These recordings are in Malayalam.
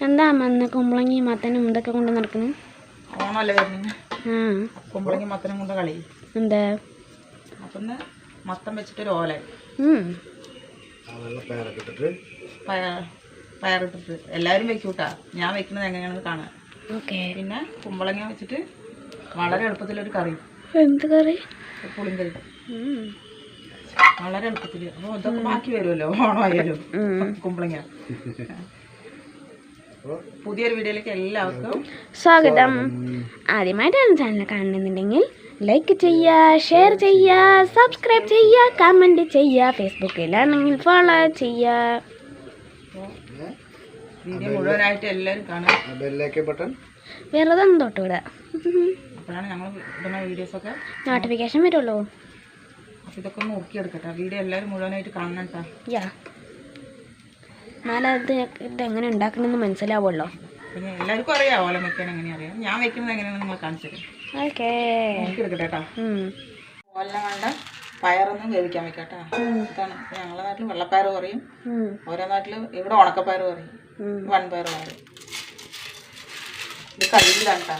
എന്താ അമ്മ കുമ്പളങ്ങി മത്തനും ഇതൊക്കെ കൊണ്ട് നടക്കുന്നു ഓണമല്ലേ വരുന്നത് ആ. കുമ്പളങ്ങി മത്തനും കൊണ്ട് കളി. എന്താ? അപ്പം ഇന്ന് മത്തം ഓല. പയർ പയറിട്ടിട്ട്. എല്ലാവരും വെക്കൂട്ടാ. ഞാൻ വെക്കുന്നത് എങ്ങനെയാണെന്ന് കാണാം പിന്നെ കുമ്പളങ്ങ വെച്ചിട്ട് വളരെ എളുപ്പത്തിലൊരു കറി. എന്ത് കറി? ഒരു പുളിങ്കറി വളരെ എളുപ്പത്തിൽ അപ്പോൾ ഇതൊക്കെ ബാക്കി വരുമല്ലോ ഓണമായാലും. കുമ്പളങ്ങ. പുതിയൊരു വീഡിയോയിലേക്ക് എല്ലാവർക്കും സ്വാഗതം. ആദ്യമായിട്ടാണ് ചാനൽ കാണുന്നുണ്ടെങ്കിൽ ലൈക്ക് ചെയ്യുക ഷെയർ ചെയ്യുക സബ്സ്ക്രൈബ് ചെയ്യുക കമന്റ് ചെയ്യുക ഫേസ്ബുക്കിലാണെങ്കിൽ ഫോളോ ചെയ്യുക. വീഡിയോ മുഴുവനായിട്ട് എല്ലാവരും ബട്ടൺ വെറുതെ തൊട്ട് വിടുക അപ്പോഴാണ് ഞങ്ങൾ ഇടുന്ന വീഡിയോസൊക്കെ നോട്ടിഫിക്കേഷൻ വരുള്ളൂ. അപ്പോൾ ഇതൊക്കെ നോക്കിയെടുക്കട്ടെ. വീഡിയോ എല്ലാവരും മുഴുവനായിട്ട് കാണണം കേട്ടോ. യാ എന്നാലത് എങ്ങനെ ഉണ്ടാക്കണമെന്ന് മനസ്സിലാവുമല്ലോ. പിന്നെ എല്ലാവർക്കും അറിയാം ഓല വെക്കാൻ എങ്ങനെയാ അറിയാം? ഞാൻ വെക്കുന്നത് എങ്ങനെയാണെന്ന് നിങ്ങൾ കാണിച്ചു തരും. ഓക്കേ. നോക്കിയെടുക്കട്ടെ കേട്ടോ. ഓല വേണ്ട പയറൊന്നും വേവിക്കാൻ വെക്കാട്ടാ കേട്ടോ. ഇതാണ് ഞങ്ങളുടെ നാട്ടിൽ വെള്ളപ്പയർ പറയും. ഓരോ നാട്ടിൽ ഇവിടെ ഉണക്കപ്പയർ പറയും. വൻപയർ പറയും. ഇത് കഴുകിലാണ് കേട്ടോ.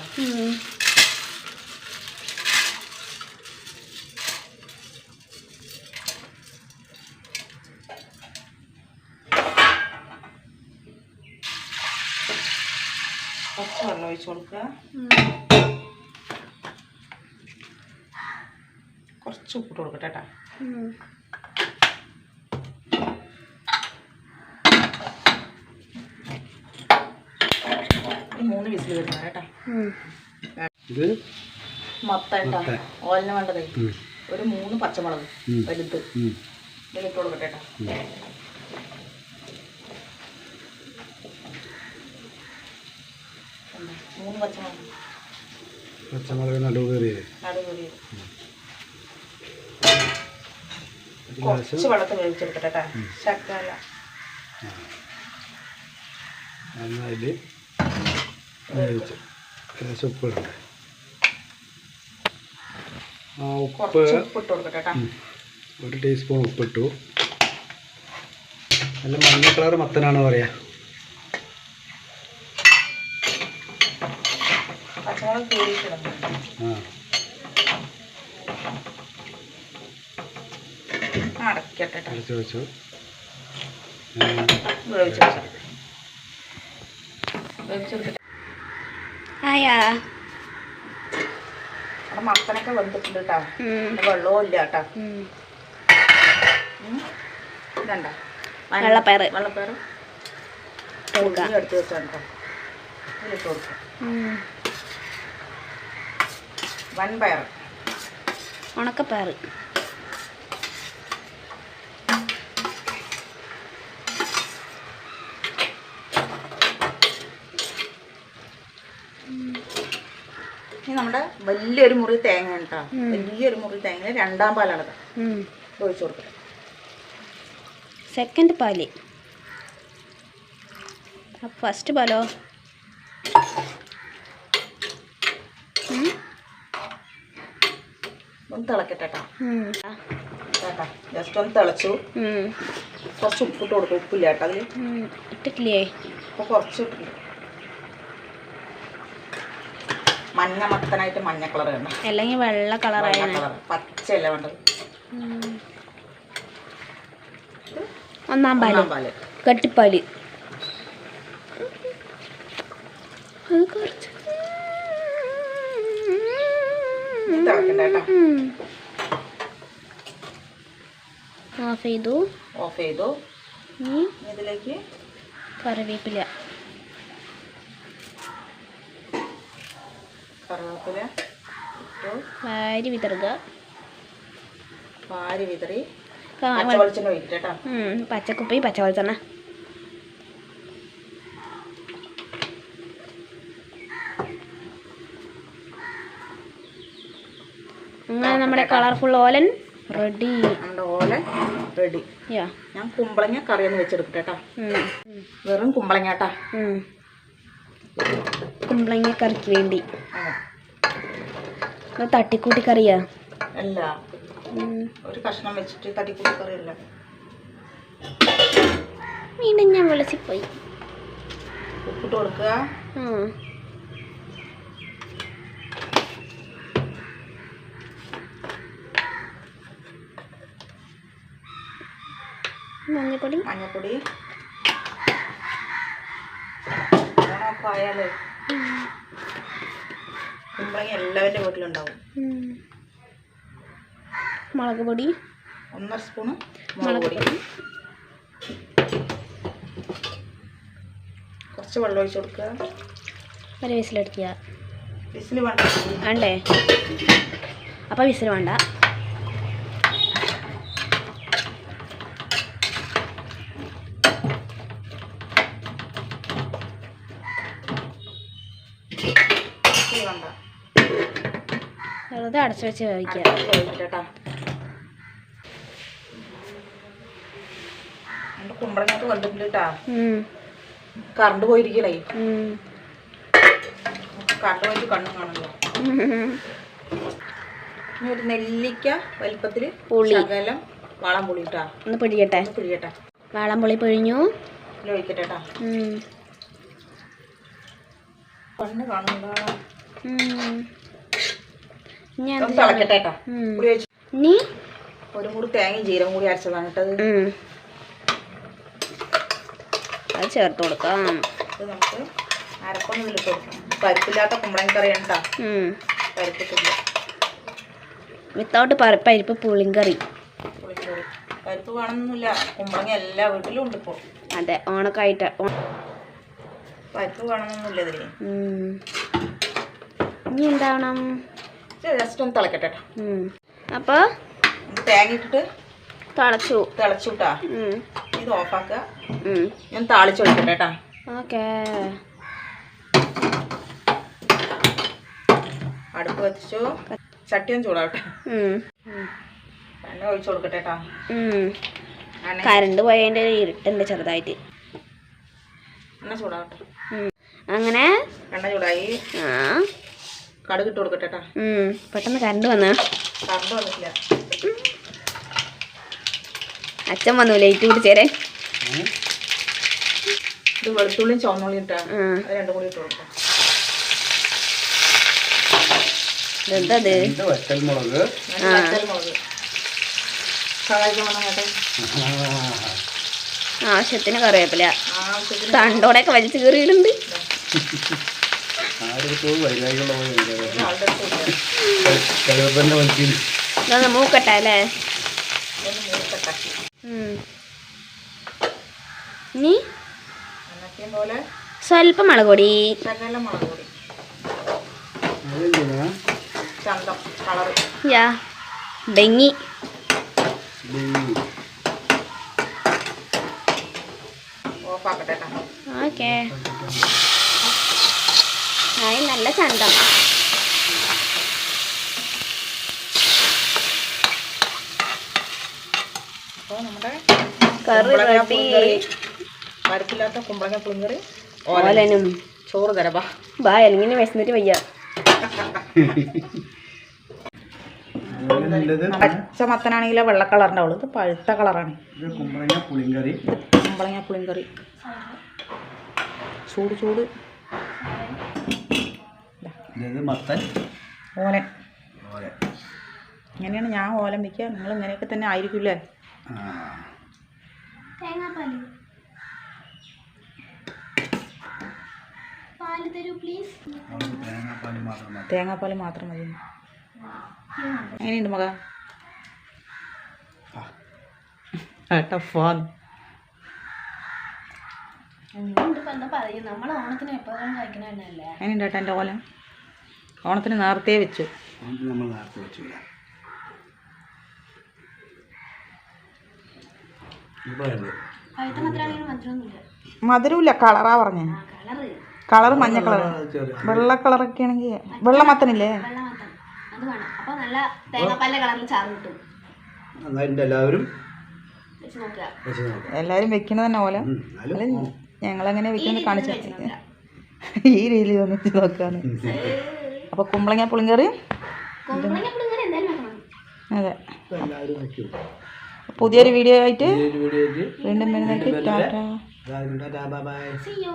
കുറച്ച് ഉപ്പ് ഇട്ട് കൊടുക്കുക കുറച്ച് ഉപ്പിട്ട് കൊടുക്കട്ടെ കേട്ടോ. മൂന്ന് വിസിൽ വരുന്നത് കേട്ടോ. ഇത്? മൊത്തം. കേട്ടോ ഓലിന് വേണ്ടതേ ഒരു മൂന്ന് പച്ചമുളക്. വലുത്. ഇതിലിട്ട് കൊടുക്കട്ടെ കേട്ടോ കണ്ടോ? മൂന്ന് പച്ചമുളക്. പച്ചമുളക് നടുവ് കയറിയത് നടുവ് കുറച്ച് വെള്ളത്തിൽ വേവിച്ചെടുക്കട്ടെ കേട്ടോ വേവിച്ച്. ഉപ്പ് ഇടണ്ടേ ആ ഉപ്പ്. കുറച്ച് ഉപ്പിട്ട് കൊടുക്കട്ടെ കേട്ടോ ഒരു ടീസ്പൂൺ ഉപ്പിട്ടു. നല്ല മഞ്ഞ കളർ മത്തനാണ് പറയാ. പച്ചമുളക് അടച്ചു വെച്ചു. ആയാ? മത്തനൊക്കെ വെന്തിട്ടുണ്ട് കേട്ടോ വെള്ളവും ഇല്ല കേട്ടോ ഇതണ്ട? വെള്ളപ്പയറ്. വെള്ളപ്പയർ. എടുത്ത് വെച്ചാട്ടോ കേട്ടോ ഇതിലിട്ട് കൊടുക്കാം. വൻപയർ ഉണക്കപ്പയർ ഇനി നമ്മുടെ വലിയൊരു മുറി തേങ്ങ കേട്ടോ. വലിയൊരു മുറി തേങ്ങ രണ്ടാം പാലാണ് ഒഴിച്ചു കൊടുക്കുക സെക്കൻഡ് പാൽ. ഫസ്റ്റ് പാലോ? ഒന്ന് തിളക്കട്ടെ കേട്ടോ ജസ്റ്റ് ഒന്ന് തിളച്ചു. കുറച്ച് ഉപ്പിട്ട് കൊടുക്കും. ഉപ്പില്ല കേട്ടോ അതിൽ. ഇട്ടിട്ടില്ലേ? അപ്പോൾ കുറച്ച് ഇട്ടില്ല മഞ്ഞ മത്തനായിട്ട് മഞ്ഞ കളർ വേണ്ട. അല്ലെങ്കിൽ വെള്ള കളറായ പച്ചയല്ല വേണ്ടത്. ഒന്നാം പാൽ. കട്ടിപ്പാൽ. അത് കുറച്ച് തിളക്കണ്ട കേട്ടോ. ഓഫ് ചെയ്തു. ഓഫ് ചെയ്തു. ഇതിലേക്ക് കറിവേപ്പില. കറിവേപ്പില ഇട്ടു. വാരി വിതറുക. പാരി വിതറി. പച്ചക്കുപ്പി പച്ച വെളിച്ചെണ്ണ അങ്ങനെ നമ്മുടെ കളർഫുൾ ഓലൻ റെഡി ഓലൻ ഓല റെഡി ഞാൻ കുമ്പളങ്ങ കറിയൊന്ന് വെച്ചെടുക്കട്ടെ. വെറും കുമ്പളങ്ങ കേട്ടോ. കുമ്പളങ്ങ കറിക്ക് വേണ്ടി. തട്ടിക്കൂട്ടി കറിയാ? അല്ല. ഒരു കഷ്ണം വെച്ചിട്ട് തട്ടിക്കൂട്ടി കറിയല്ല. വീണ്ടും ഞാൻ വിളിച്ചു പോയി. ഉപ്പിട്ട് കൊടുക്കുക. മഞ്ഞപ്പൊടി. ആയാലേ കുമ്പളങ്ങ എല്ലാവരുടെ വീട്ടിലുണ്ടാവും. മുളക് പൊടി. ഒന്നര സ്പൂണ് മുളക് പൊടി. കുറച്ച് വെള്ളം ഒഴിച്ച് കൊടുക്കുക. ഒരു വിസിലടിക്കുക. വിസിൽ വേണ്ട. വേണ്ടേ? അപ്പം വിസിൽ വേണ്ട വിസിൽ വേണ്ട വെറുതെ അടച്ചു വെച്ച് വേവിക്കട്ടെ. എന്റെ കുമ്പളങ്ങൊക്കെ വന്നിട്ടുണ്ട് കേട്ടാ. കറണ്ട് പോയിരിക്കണേ. കറണ്ട് പോയിട്ട് കണ്ണും കാണുന്നു ഇനി ഒരു നെല്ലിക്ക വലിപ്പത്തിൽ പുളി. ശകലം വളം പുളി ഇട്ടാ ഒന്ന് പിടിക്കട്ടെ. ഒന്ന് പിഴിയട്ടെ വാളംപുളി പിഴിഞ്ഞു. ഒഴിക്കട്ടെ കേട്ടാ കണ്ണ് കാണുന്നുണ്ടോ ഉം. ഇനി ഒന്ന് എന്ത് തിളക്കട്ടെ കേട്ടാ. ഇനി ഒരു മൂടി തേങ്ങയും ജീരകം കൂടി അരച്ചതാണ് കേട്ടത് അത് ചേർത്ത് കൊടുക്കാം. ഇത് നമുക്ക് അരപ്പൊന്നും ഇതിലിട്ട് കൊടുക്കാം പരിപ്പില്ലാത്ത കുമ്പളങ്ങ കറിയാണ് കേട്ടാ. പരിപ്പിട്ടില്ല. വിത്തൗട്ട് പരി- പരിപ്പ് പുളിങ്കറി പരിപ്പ് വേണമെന്നില്ല കുമ്പളങ്ങ എല്ലാ വീട്ടിലും ഉണ്ട് ഇപ്പോൾ അതെ ഓണൊക്കെ ആയിട്ട് പരിപ്പ് വേണമെന്നൊന്നുമില്ല ഇതിന്. ഇനി എന്താവണം? ജസ്റ്റ് ഒന്ന് തിളക്കട്ടെ കേട്ടോ അപ്പോൾ തേങ്ങ ഇട്ടിട്ട് തിളച്ചു. തിളച്ചു കേട്ടാ ഇത് ഓഫാക്കുക ഞാൻ ഞാൻ കൊടുക്കട്ടെ കേട്ടാ ഓക്കേ. അടുപ്പ് വെച്ചു. ചട്ടി ഒന്ന് ചൂടാവട്ടെ. എണ്ണ ഒഴിച്ചു കൊടുക്കട്ടെ കേട്ടാ ഉം. പോയതിന്റെ ഇരുട്ടുണ്ട് ചെറുതായിട്ട്. എണ്ണ ചൂടാവട്ടെ. അങ്ങനെ എണ്ണ ചൂടായി. ആ. കടുക് ഇട്ട് കൊടുക്കട്ടെ പെട്ടെന്ന് കറണ്ട് വന്ന. കറണ്ട് വന്നിട്ടില്ല. അച്ഛൻ വന്നു ലൈറ്റ് പിടിച്ചേരെ ഇത് വെളുത്തുള്ളിയും ചുവന്നുള്ളിയും ഇട്ടാ. ഉം. അത് രണ്ടും കൂടി ഇട്ട് കൊടുക്കാം. ഇതെന്തത്? ഇത് വറ്റൽമുളക് എന്നിട്ട് വറ്റൽ മുളക്. സഹായിക്കാൻ വന്ന കേട്ടെ. ആവശ്യത്തിന് കറിവേപ്പില. തണ്ടോടെ തണ്ടോടെയൊക്കെ വലിച്ചു കയറിയിടുന്നുണ്ട് ഇതൊന്ന് മൂക്കട്ടെ അല്ലേ? പോലെ? സ്വല്പം മുളക് പൊടി. യാ ഡെങ്ങി ഓക്കെ. ആയി നല്ല ചന്തം. കറി കുമ്പളങ്ങ റെഡി. പരിപ്പില്ലാത്ത കുമ്പളങ്ങ പുളിങ്കറി. ഓലനും. ചോറ് തരപ്പാ ബാ അല്ലെങ്കിൽ വിശന്നിട്ട് വയ്യ. പച്ച മത്തനാണെങ്കിൽ വെള്ള കളറിന്റെ ഇത് പഴുത്ത കളറാണ്. ഇത് കുമ്പളങ്ങ പുളിങ്കറി. കുമ്പളങ്ങ പുളിങ്കറി. ചൂട് ചൂട്. ഇത് മത്തൻ? ഓലൻ. ഓലൻ. ഇങ്ങനെയാണ് ഞാൻ ഓലം വയ്ക്കുക നിങ്ങൾ ഇങ്ങനെയൊക്കെ തന്നെ ആയിരിക്കില്ലേ ആ. അവൾക്ക് തേങ്ങാപ്പാൽ മാത്രം മതി. തേങ്ങാപ്പാൽ മാത്രം മതി. എങ്ങനെയുണ്ട് മക? ടഫാണ് എങ്ങനെയുണ്ട് ഏട്ടാ എന്റെ ഓലം ഓണത്തിന് നേരത്തെ വെച്ചു. നമ്മൾ നേരത്തെ വെച്ചില്ല. ഇപ്പോഴല്ലേ മധുരമില്ല കളറാ പറഞ്ഞേ. കളർ മഞ്ഞ കളർ വെള്ള കളറൊക്കെ ആണെങ്കിൽ വെള്ള മത്തനില്ലേ? എല്ലാരും വെക്കണത് എല്ലാവരും വെച്ച് എല്ലാവരും തന്നെ പോലെ. ഞങ്ങളെങ്ങനെ വെക്കുന്നത് കാണിച്ചു ഈ രീതിയിൽ ഒന്ന് വെച്ച് നോക്കാന്ന് അപ്പോൾ കുമ്പളങ്ങ പുളിങ്കറി? അതെ. പുതിയൊരു വീഡിയോ ആയിട്ട് വീണ്ടും വരുന്നതായിട്ട് Tata. Bye bye. See you.